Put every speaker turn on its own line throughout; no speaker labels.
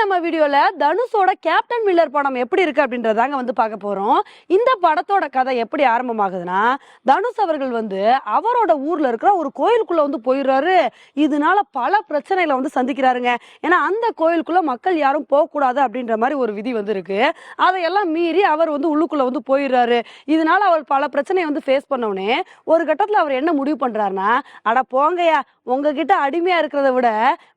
நம்ம வீடியோல தனுஷோட கேப்டன் மில்லர் படம் எப்படி இருக்கு அப்படின்றதாங்க வந்து பார்க்க போறோம். இந்த படத்தோட கதை எப்படி ஆரம்பமாகுதுன்னா தனுஷ் அவர்கள் வந்து அவரோட ஊர்ல இருக்கிற ஒரு கோயிலுக்குள்ள வந்து போயிடுறாரு. இதனால பல பிரச்சனைகளை வந்து சந்திக்கிறாருங்க. ஏன்னா அந்த கோயிலுக்குள்ள மக்கள் யாரும் போகக்கூடாது அப்படின்ற மாதிரி ஒரு விதி வந்து இருக்கு. அதையெல்லாம் மீறி அவர் வந்து உள்ளுக்குள்ள வந்து போயிடுறாரு. இதனால அவர் பல பிரச்சனையை வந்து ஃபேஸ் பண்ணவுடனே ஒரு கட்டத்துல அவர் என்ன முடிவு பண்றாருன்னா அட போங்கயா உங்ககிட்ட அடிமையா இருக்கிறத விட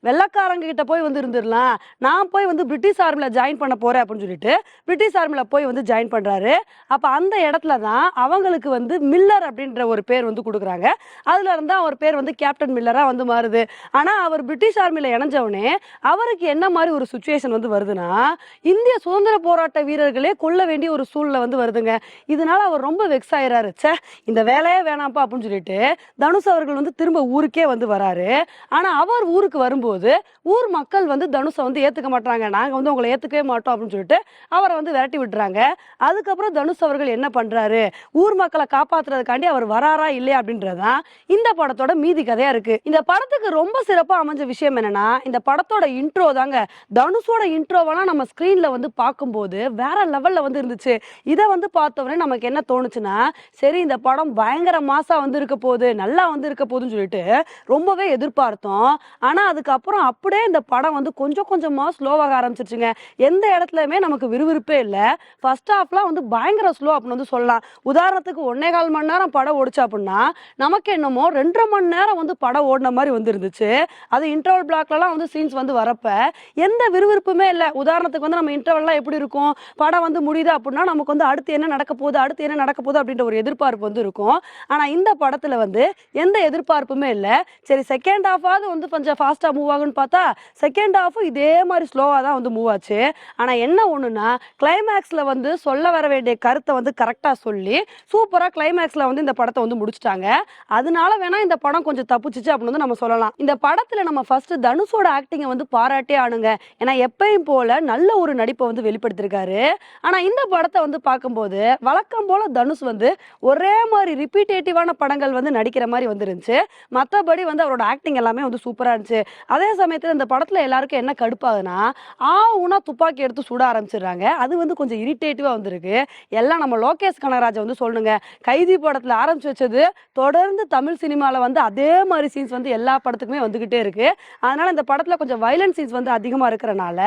வெள்ளக்காரங்க கிட்ட போய் வந்து இருந்துடலாம். நான் போய் வந்து பிரிட்டிஷ் ஆர்மியில் ஜாயின் பண்ண போகிறேன் அப்படின்னு சொல்லிட்டு பிரிட்டிஷ் ஆர்மியில் போய் வந்து ஜாயின் பண்ணுறாரு அப்போ அந்த இடத்துல தான் அவங்களுக்கு வந்து மில்லர் அப்படின்ற ஒரு பேர் வந்து கொடுக்குறாங்க. அதில் இருந்தால் அவர் பேர் வந்து கேப்டன் மில்லராக வந்து மாறுது. ஆனால் அவர் பிரிட்டிஷ் ஆர்மியில் இணைஞ்சவனே அவருக்கு என்ன மாதிரி ஒரு சுச்சுவேஷன் வந்து வருதுன்னா இந்திய சுதந்திர போராட்ட வீரர்களே கொல்ல வேண்டிய ஒரு சூழ்நிலை வந்து வருதுங்க. இதனால அவர் ரொம்ப வெக்ஸ் ஆயிராரு சே இந்த வேலையே வேணாம்ப்பா அப்படின்னு சொல்லிட்டு தனுஷ் அவர்கள் வந்து திரும்ப ஊருக்கே வந்து வராரு. ஆனால் அவர் ஊருக்கு வரும்போது ஊர் மக்கள் வந்து தனுஷை வந்து ஏற்றுக்க மாட்டாங்க. நாங்கள் வந்து உங்களை ஏற்றுக்கவே மாட்டோம் அப்படின்னு சொல்லிட்டு அவரை வந்து விரட்டி விட்டுறாங்க. அதுக்கப்புறம் தனுஷ் அவர்கள் என்ன பண்ணுறாரு ஊர் மக்களை காப்பாற்றுறதுக்காண்டி அவர் வராரா இல்லையா அப்படின்றதான் இந்த படத்தோட மீதி கதையாக இருக்குது இந்த படத்துக்கு ரொம்ப சிறப்பாக அமைஞ்ச விஷயம் என்னன்னா இந்த படத்தோட இன்ட்ரோ தாங்க. தனுஷோட இன்ட்ரோவெல்லாம் நம்ம ஸ்க்ரீனில் வந்து பார்க்கும்போது வேற லெவலில் வந்து இருந்துச்சு. இதை வந்து பார்த்தோன்னே நமக்கு என்ன தோணுச்சுன்னா சரி இந்த படம் பயங்கர மாசா வந்து இருக்க போகுது நல்லா வந்து இருக்க போகுதுன்னு சொல்லிட்டு ரொம்பவே எதிர்பார்த்தோம். ஆனால் அதுக்கப்புறம் அப்படியே இந்த படம் வந்து கொஞ்சம் கொஞ்சமா ஸ்லோவாக ஆரம்பிச்சிருச்சுங்க. எந்த இடத்துலயுமே நமக்கு விறுவிறுப்பே இல்லை. ஃபர்ஸ்ட் ஹாஃப்லாம் வந்து பயங்கர ஸ்லோ அப்படின்னு வந்து சொல்லலாம். உதாரணத்துக்கு ஒன்னே கால் மணி நேரம் படம் ஓடிச்சு அப்படின்னா நமக்கு என்னமோ ரெண்டரை மணி நேரம் வந்து படம் ஓடின மாதிரி வந்து இருந்துச்சு அது இன்டர்வல் பிளாக்லலாம் வந்து சீன்ஸ் வந்து வரப்ப எந்த விறுவிறுப்புமே இல்லை. உதாரணத்துக்கு வந்து நம்ம இன்டர்வல்லாம் எப்படி இருக்கும்? படம் வந்து முடியுது அப்படின்னா நமக்கு வந்து அடுத்து என்ன நடக்க போகுது அடுத்து என்ன நடக்க போகுது அப்படின்ற ஒரு எதிர்பார்ப்பு வந்து இருக்கும். ஆனால் இந்த படத்தில் வந்து எந்த எதிர்பார்ப்புமே இல்லை. சரி செகண்ட் ஹாஃபாவது வந்து கொஞ்சம் ஃபாஸ்ட்டாக மூவ் ஆகுன்னு பார்த்தா செகண்ட் ஹாஃபும் இதே மாதிரி ஸ்லோ ஸ்லோவாக தான் வந்து மூவ் ஆச்சு. ஆனால் என்ன ஒன்றுன்னா கிளைமேக்ஸில் வந்து சொல்ல வர வேண்டிய கருத்தை வந்து கரெக்டாக சொல்லி சூப்பராக கிளைமேக்ஸில் வந்து இந்த படத்தை வந்து முடிச்சிட்டாங்க. அதனால வேணா இந்த படம் கொஞ்சம் தப்புச்சிச்சு அப்படின்னு வந்து நம்ம சொல்லலாம். இந்த படத்தில் நம்ம ஃபர்ஸ்ட் தனுஷோட ஆக்டிங்கை வந்து பாராட்டே ஆனுங்க. ஏன்னா எப்பயும் போல நல்ல ஒரு நடிப்பை வந்து வெளிப்படுத்திருக்காரு. ஆனால் இந்த படத்தை வந்து பார்க்கும்போது வழக்கம் போல தனுஷ் வந்து ஒரே மாதிரி ரிப்பீட்டேட்டிவான படங்கள் வந்து நடிக்கிற மாதிரி வந்துருந்துச்சு. மற்றபடி வந்து அவரோட ஆக்டிங் எல்லாமே வந்து சூப்பராக இருந்துச்சு. அதே சமயத்தில் இந்த படத்தில் எல்லாருக்கும் என்ன கடுப்பாகுதுன்னா ஆ ஊனா துப்பாக்கி எடுத்து சுட ஆரம்பிச்சிடுறாங்க. அது வந்து கொஞ்சம் இரிட்டேட்டிவாக வந்திருக்கு. எல்லாம் நம்ம லோகேஷ் கனகராஜை வந்து சொல்லணுங்க. கைதி படத்தில் ஆரம்பிச்சு வச்சது தொடர்ந்து தமிழ் சினிமாவில் வந்து அதே மாதிரி சீன்ஸ் வந்து எல்லா படத்துக்குமே வந்துக்கிட்டே இருக்கு. அதனால இந்த படத்தில் கொஞ்சம் வைலன்ஸ் சீன்ஸ் வந்து அதிகமாக இருக்கிறனால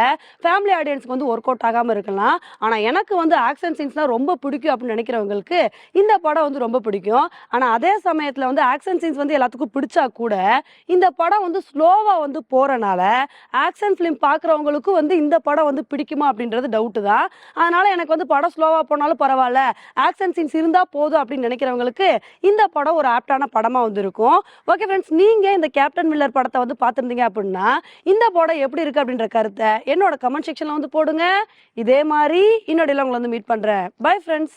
ஃபேமிலி ஆடியன்ஸ்க்கு வந்து ஒர்க் அவுட் ஆகாமல் இருக்கலாம். ஆனால் எனக்கு வந்து ஆக்ஷன் சீன்ஸ்லாம் ரொம்ப பிடிக்கும் அப்படின்னு நினைக்கிறவங்களுக்கு இந்த படம் வந்து ரொம்ப பிடிக்கும். ஆனால் அதே சமயத்தில் வந்து ஆக்ஷன் சீன்ஸ் வந்து எல்லாத்துக்கும் பிடிச்சா கூட இந்த படம் வந்து ஸ்லோவாக வந்து போகிறனால ஆக்ஷன் ஃபிலிம் பார்க்குறவங்களுக்கு பார்க்குறவங்களுக்கும் வந்து இந்த படம் வந்து பிடிக்குமா அப்படின்றது டவுட்டு தான். அதனால் எனக்கு வந்து படம் ஸ்லோவாக போனாலும் பரவாயில்ல. ஆக்ஷன் சீன்ஸ் இருந்தால் போதும் அப்படின்னு நினைக்கிறவங்களுக்கு இந்த படம் ஒரு ஆப்டான படமாக வந்து இருக்கும் ஓகே ஃப்ரெண்ட்ஸ் நீங்கள் இந்த கேப்டன் மில்லர் படத்தை வந்து பார்த்துருந்தீங்க அப்படின்னா இந்த படம் எப்படி இருக்குது அப்படின்ற கருத்தை என்னோட கமெண்ட் செக்ஷனில் வந்து போடுங்க. இதே மாதிரி இன்னொடையில் உங்களை வந்து மீட் பண்ணுறேன் பை ஃப்ரெண்ட்ஸ்